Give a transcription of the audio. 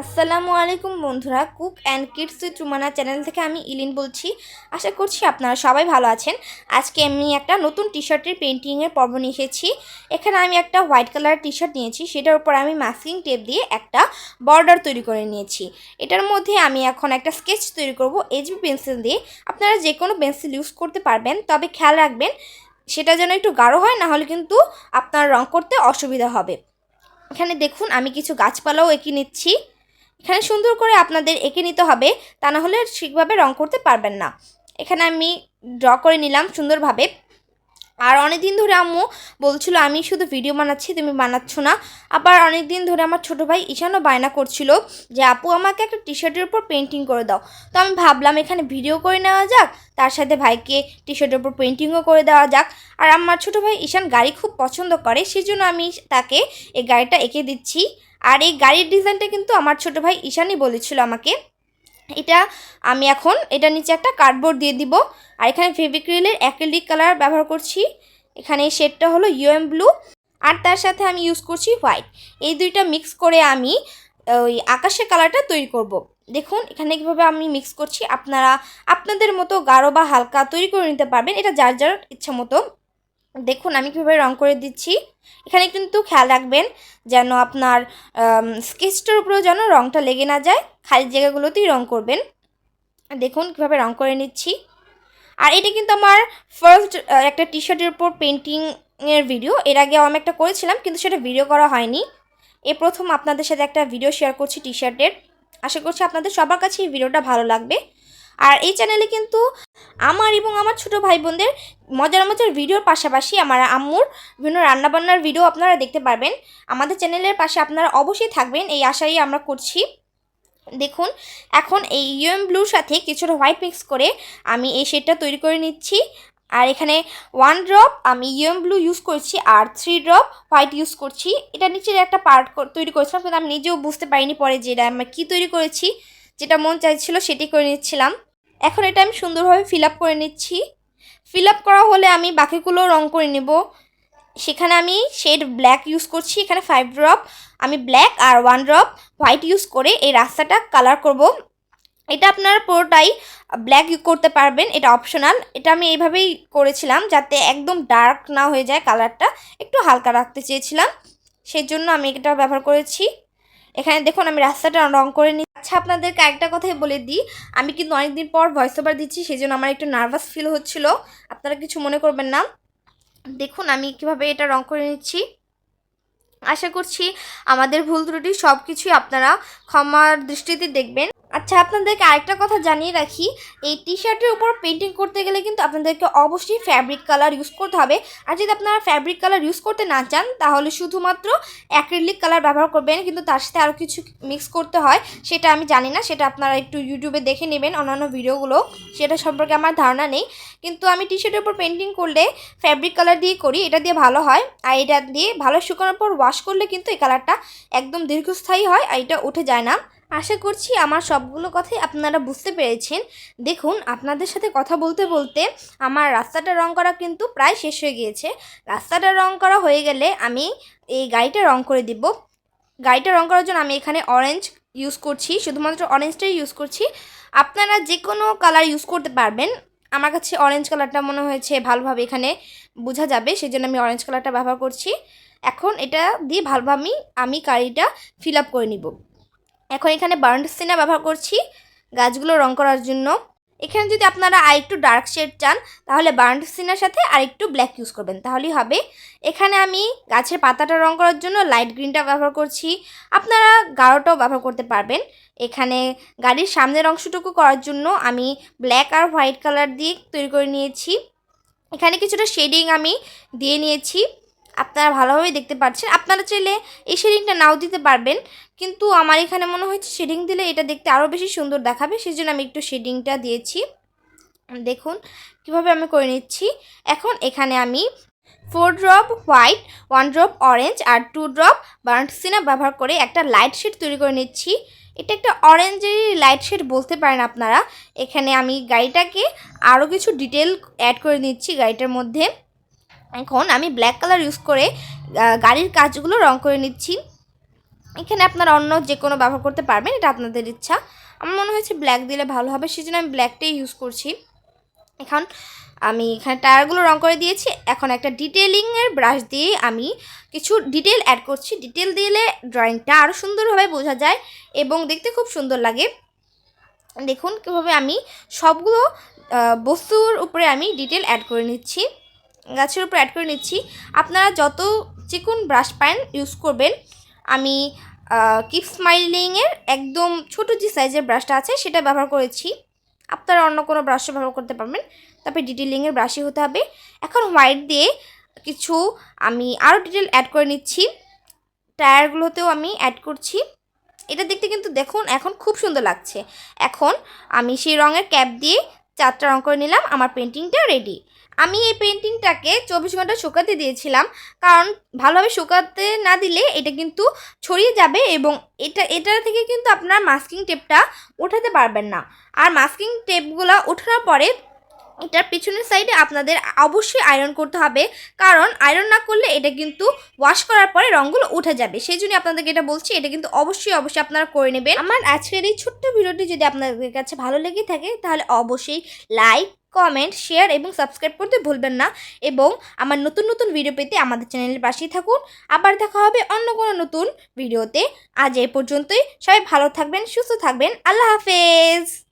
আসসালামু আলাইকুম বন্ধুরা, cook and kids with Rumana channel থেকে আমি ইলিন বলছি। আশা করছি আপনারা সবাই ভালো আছেন। আজকে আমি একটা নতুন টি শার্টের পেন্টিংয়ের পর্ব নিয়ে এসেছি। এখানে আমি একটা হোয়াইট কালার টি শার্ট নিয়েছি, সেটার উপর আমি মাস্কিং টেপ দিয়ে একটা বর্ডার তৈরি করে নিয়েছি। এটার মধ্যে আমি এখন একটা স্কেচ তৈরি করব এইচবি পেন্সিল দিয়ে। আপনারা যে কোনো পেন্সিল ইউজ করতে পারবেন, তবে খেয়াল রাখবেন, সেটা যেন একটু গাঢ় হয়, না হলে কিন্তু আপনার রং করতে অসুবিধা হবে। এখানে দেখুন, আমি কিছু গাছপালাও এঁকে নিচ্ছি। এখানে সুন্দর করে আপনাদের এঁকে নিতে হবে, তা না হলে ঠিকভাবে রং করতে পারবেন না। এখানে আমি ড্র করে নিলাম সুন্দরভাবে। আর অনেক দিন ধরে আম্মু বলছিল, আমি শুধু ভিডিও বানাচ্ছি, তুমি বানাচ্ছ না। আবার অনেক দিন ধরে আমার ছোটো ভাই ঈশানও বায়না করছিল যে, আপু, আমাকে একটা টি শার্টের উপর পেন্টিং করে দাও। তো আমি ভাবলাম, এখানে ভিডিও করে নেওয়া যাক, তার সাথে ভাইকে টি শার্টের উপর পেন্টিংও করে দেওয়া যাক। আর আমার ছোটো ভাই ঈশান গাড়ি খুব পছন্দ করে, সেজন্য আমি তাকে এই গাড়িটা এঁকে দিচ্ছি। আর এই গাড়ির ডিজাইনটা কিন্তু আমার ছোটো ভাই ঈশানই বলেছিল আমাকে। এটা আমি এখন, এটা নিচে একটা কার্ডবোর্ড দিয়ে দিব। আর এখানে ফেভিক্রিলের অ্যাক্রিলিক কালার ব্যবহার করছি। এখানে শেডটা হলো ইউএম ব্লু আর তার সাথে আমি ইউজ করছি হোয়াইট এই দুইটা মিক্স করে আমি ওই আকাশের কালারটা তৈরি করব। দেখুন, এখানে কীভাবে আমি মিক্স করছি। আপনারা, আপনাদের মতো গাঢ় বা হালকা তৈরি করে নিতে পারবেন। এটা যার যার ইচ্ছা মতো। দেখুন, আমি কীভাবে রং করে দিচ্ছি। এখানে কিন্তু খেয়াল রাখবেন যেন আপনার স্কেচটার উপরেও যেন রংটা লেগে না যায়। খালি জায়গাগুলোতেই রং করবেন। দেখুন, কীভাবে রং করে নিচ্ছি। আর এটা কিন্তু আমার ফার্স্ট একটা টি শার্টের উপর পেন্টিংয়ের ভিডিও এর আগে আমি একটা করেছিলাম, কিন্তু সেটা ভিডিও করা হয়নি। এ প্রথম আপনাদের সাথে একটা ভিডিও শেয়ার করছি টি শার্টের আশা করছি আপনাদের সবার কাছে এই ভিডিওটা ভালো লাগবে। আর এই চ্যানেলে কিন্তু আমার এবং আমার ছোট ভাই বোনদের মজার মজার ভিডিওর পাশাপাশি আমার আম্মুর বিভিন্ন রান্নাবান্নার ভিডিও আপনারা দেখতে পারবেন। আমাদের চ্যানেলের পাশে আপনারা অবশ্যই থাকবেন, এই আশাই আমরা করছি। দেখুন, এখন এই ইউএম ব্লুর সাথে কিছুটা হোয়াইট মিক্স করে আমি এই শেডটা তৈরি করে নিচ্ছি। আর এখানে ওয়ান ড্রপ আমি ইউএম ব্লু ইউজ করছি আর থ্রি ড্রপ হোয়াইট ইউজ করছি। এটা নিচের একটা পার্ট তৈরি করেছিলাম কিন্তু আমি নিজেও বুঝতে পারিনি পরে যে এটা আমি কী তৈরি করেছি, যেটা মন চাইছিল সেটি করে নিচ্ছিলাম। এখন এটা আমি সুন্দরভাবে ফিল আপ করে নিচ্ছি। ফিল আপ করা হলে আমি বাকিগুলো রং করে নেব। সেখানে আমি শেড ব্ল্যাক ইউজ করছি, এখানে ফাইভ ড্রপ আমি ব্ল্যাক আর ওয়ান ড্রপ হোয়াইট ইউজ করে এই রাস্তাটা কালার করব। এটা আপনারা পুরোটাই ব্ল্যাক করতে পারবেন, এটা অপশনাল এটা আমি এইভাবেই করেছিলাম যাতে একদম ডার্ক না হয়ে যায় কালারটা একটু হালকা রাখতে চেয়েছিলাম। সেই জন্য আমি এটা ব্যবহার করেছি। এখানে দেখুন, আমি রাস্তাটা রং করে নিই। আচ্ছা আপনাদেরকে একটা কথাই বলে দিই। আমি কিন্তু অনেকদিন পর ভয়েস ওভার দিচ্ছি সেই জন্য আমার একটু নার্ভাস ফিল হচ্ছিল। আপনারা কিছু মনে করবেন না। দেখুন, আমি কীভাবে এটা রং করে নিচ্ছি। আশা করছি আমাদের ভুল ত্রুটি সব কিছুই আপনারা ক্ষমার দৃষ্টিতে দেখবেন। আচ্ছা আপনাদেরকে আরেকটা কথা জানিয়ে রাখি। এই টি শার্টের উপর পেন্টিং করতে গেলে কিন্তু আপনাদেরকে অবশ্যই ফ্যাব্রিক কালার ইউজ করতে হবে। আর যদি আপনারা ফ্যাব্রিক কালার ইউজ করতে না চান, তাহলে শুধুমাত্র অ্যাক্রিলিক কালার ব্যবহার করবেন, কিন্তু তার সাথে আরও কিছু মিক্স করতে হয়, সেটা আমি জানি না। সেটা আপনারা একটু ইউটিউবে দেখে নেবেন অন্যান্য ভিডিওগুলো। সেটা সম্পর্কে আমার ধারণা নেই। কিন্তু আমি টি শার্টের উপর পেন্টিং করলে ফ্যাব্রিক কালার দিয়ে করি, এটা দিয়ে ভালো হয়। আর এটা দিয়ে ভালো শুকানোর পর ওয়াশ করলে কিন্তু এই কালারটা একদম দীর্ঘস্থায়ী হয়, আর এটা উঠে যায় না। আশা করছি আমার সবগুলো কথাই আপনারা বুঝতে পেরেছেন। দেখুন, আপনাদের সাথে কথা বলতে বলতে আমার রাস্তাটা রং করা কিন্তু প্রায় শেষ হয়ে গিয়েছে। রাস্তাটা রং করা হয়ে গেলে আমি এই গাড়িটা রং করে দিব। গাড়িটা রং করার জন্য আমি এখানে অরেঞ্জ ইউজ করছি, শুধুমাত্র অরেঞ্জটাই ইউজ করছি। আপনারা যে কোনো কালার ইউজ করতে পারবেন। আমার কাছে অরেঞ্জ কালারটা মনে হয়েছে ভালোভাবে এখানে বোঝা যাবে সেই জন্য আমি অরেঞ্জ কালারটা ব্যবহার করছি। এখন এটা দিয়ে ভালোভাবে আমি গাড়িটা ফিল আপ করে নিব। এখন এখানে বার্ন্ড সিনা ব্যবহার করছি, গাছগুলো রং করার জন্য। এখানে যদি আপনারা আরেকটু ডার্ক শেড চান, তাহলে বার্ন্ড সিনার সাথে আরেকটু ব্ল্যাক ইউজ করবেন, তাহলেই হবে। এখানে আমি গাছের পাতাটা রং করার জন্য লাইট গ্রিনটা ব্যবহার করছি। আপনারা গাঢ়টাও ব্যবহার করতে পারবেন। এখানে গাড়ির সামনের অংশটুকু করার জন্য আমি ব্ল্যাক আর হোয়াইট কালার দিয়ে তৈরি করে নিয়েছি। এখানে কিছুটা শেডিং আমি দিয়ে নিয়েছি। আপনারা ভালোভাবেই দেখতে পাচ্ছেন আপনারা চাইলে এই শেডিংটা নাও দিতে পারবেন, কিন্তু আমার এখানে মনে হচ্ছে শেডিং দিলে এটা দেখতে আরও বেশি সুন্দর দেখাবে সেই জন্য আমি একটু শেডিংটা দিয়েছি। দেখুন, কীভাবে আমি করে নিচ্ছি। এখন এখানে আমি four drop white one drop orange আর টু ড্রপ বার্ন্ট সিনা ব্যবহার করে একটা লাইট শেড তৈরি করে নিচ্ছি। এটা একটা অরেঞ্জের লাইট শেড বলতে পারেন আপনারা। এখানে আমি গাড়িটাকে আরও কিছু ডিটেল অ্যাড করে নিচ্ছি গাড়িটার মধ্যে। এখন আমি ব্ল্যাক কালার ইউজ করে গাড়ির কাজগুলো রং করে নিচ্ছি। এখানে আপনারা অন্য যে কোনো ব্যবহার করতে পারবেন, এটা আপনাদের ইচ্ছা। আমার মনে হয়েছে ব্ল্যাক দিলে ভালো হবে, সেজন্য আমি ব্ল্যাকটাই ইউজ করছি। এখন আমি এখানে টায়ারগুলো রং করে দিয়েছি। এখন একটা ডিটেলিংয়ের ব্রাশ দিয়ে আমি কিছু ডিটেল অ্যাড করছি। ডিটেল দিলে ড্রয়িংটা আরও সুন্দরভাবে বোঝা যায় এবং দেখতে খুব সুন্দর লাগে। দেখুন কীভাবে আমি সবগুলো বস্তুর উপরে আমি ডিটেল অ্যাড করে নিচ্ছি। গাছের উপরে অ্যাড করে নিচ্ছি। আপনারা যত চিকুন ব্রাশ পান ইউজ করবেন, আমি কিপ স্মাইলিংয়ের একদম ছোট যে সাইজের ব্রাশটা আছে, সেটা ব্যবহার করেছি। আপনারা অন্য কোনো ব্রাশও ব্যবহার করতে পারবেন। তারপরে ডিটেলিংয়ের ব্রাশই হতে হবে। এখন হোয়াইট দিয়ে কিছু আমি আরও ডিটেল অ্যাড করে নিচ্ছি। টায়ারগুলোতেও আমি অ্যাড করছি। এটা দেখতে কিন্তু দেখুন, এখন খুব সুন্দর লাগছে। এখন আমি সেই রঙের ক্যাপ দিয়ে চারটা রং করে নিলাম, আমার পেন্টিংটা রেডি আমি এই পেন্টিংটাকে চব্বিশ ঘণ্টা শুকাতে দিয়েছিলাম, কারণ ভালোভাবে শুকাতে না দিলে এটা কিন্তু ছড়িয়ে যাবে এবং এটা এটা থেকে কিন্তু আপনার মাস্কিং টেপটা ওঠাতে পারবেন না। আর মাস্কিং টেপগুলো ওঠানোর পরে এটার পিছনের সাইডে আপনাদের অবশ্যই আয়রন করতে হবে। কারণ আয়রন না করলে এটা কিন্তু ওয়াশ করার পরে রঙগুলো উঠে যাবে। সেই জন্য আপনাদেরকে এটা বলছি, এটা কিন্তু অবশ্যই অবশ্যই আপনারা করে নেবেন। আমার আজকের এই ছোট্ট ভিডিওটি যদি আপনাদের কাছে ভালো লেগে থাকে, তাহলে অবশ্যই লাইক কমেন্ট শেয়ার এবং সাবস্ক্রাইব করতে ভুলবেন না। এবং আমার নতুন নতুন ভিডিও পেতে আমাদের চ্যানেলের পাশেই থাকুন। আবার দেখা হবে অন্য কোনো নতুন ভিডিওতে। আজ এ পর্যন্তই। সবাই ভালো থাকবেন, সুস্থ থাকবেন। আল্লাহ হাফেজ।